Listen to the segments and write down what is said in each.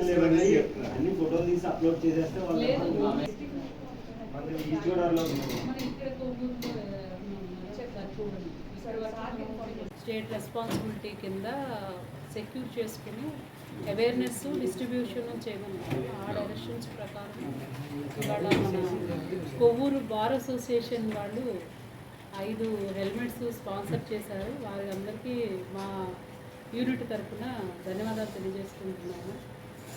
అన్ని ఫోటోలు తీసి అప్లోడ్ చేసేస్తే వాళ్ళు ఈస్ట్ గోదావరిలో స్టేట్ రెస్పాన్సిబిలిటీ కింద సెక్యూర్ చేసుకుని అవేర్నెస్ డిస్ట్రిబ్యూషన్ చేయమన్నారు ఆ డైరెక్షన్స్ ప్రకారం ఇవాళ మన కొవ్వూరు బార్ అసోసియేషన్ వాళ్ళు ఐదు హెల్మెట్స్ స్పాన్సర్ చేశారు. వారి అందరికీ మా యూనిట్ తరఫున ధన్యవాదాలు తెలియజేసుకుంటున్నాను.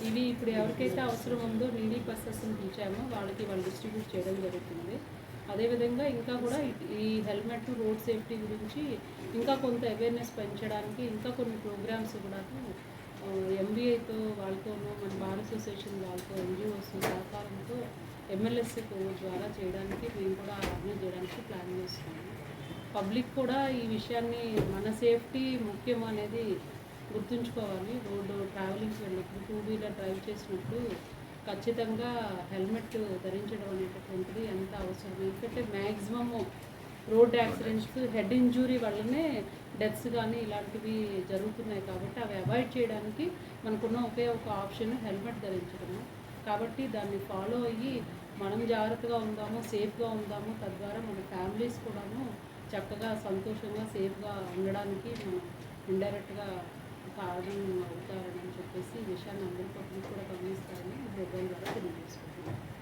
ఇవి ఇప్పుడు ఎవరికైతే అవసరం ఉందో నీడీ పర్సన్స్ని పిలిచామో వాళ్ళకి వాళ్ళు డిస్ట్రిబ్యూట్ చేయడం జరుగుతుంది. అదేవిధంగా ఇంకా కూడా ఈ- హెల్మెట్ రోడ్ సేఫ్టీ గురించి ఇంకా కొంత అవేర్నెస్ పెంచడానికి ఇంకా కొన్ని ప్రోగ్రామ్స్ కూడా ఎంబీఐతో వాళ్ళతోనూ మన బార్ అసోసియేషన్ వాళ్ళతో ఎన్జిఓస్ సహకారంతో ఎమ్మెల్యేస్ ద్వారా చేయడానికి మేము కూడా అర్థం చేయడానికి ప్లాన్ చేస్తున్నాము. పబ్లిక్ కూడా ఈ విషయాన్ని మన సేఫ్టీ ముఖ్యం అనేది గుర్తుంచుకోవాలి. రోడ్డు ట్రావెలింగ్ డ్రైవ్ చేసినప్పుడు ఖచ్చితంగా హెల్మెట్ ధరించడం అనేటటువంటిది ఎంత అవసరం? ఎందుకంటే maximum road accidents head injury వల్లనే డెత్స్ కానీ ఇలాంటివి జరుగుతున్నాయి కాబట్టి అవి అవాయిడ్ చేయడానికి మనకున్న ఒకే ఒక ఆప్షన్ హెల్మెట్ ధరించడము. కాబట్టి దాన్ని ఫాలో అయ్యి మనం జాగ్రత్తగా ఉందాము సేఫ్గా ఉందాము తద్వారా మన ఫ్యామిలీస్ కూడాను చక్కగా సంతోషంగా సేఫ్గా ఉండడానికి మనం ఇండైరెక్ట్గా కారణం అవుతారని చెప్పేసి ఈ విషయాన్ని అందరి పబ్లిక్ కూడా గమనిస్తారని మొబైల్ ద్వారా తెలియజేసుకుంటున్నాను.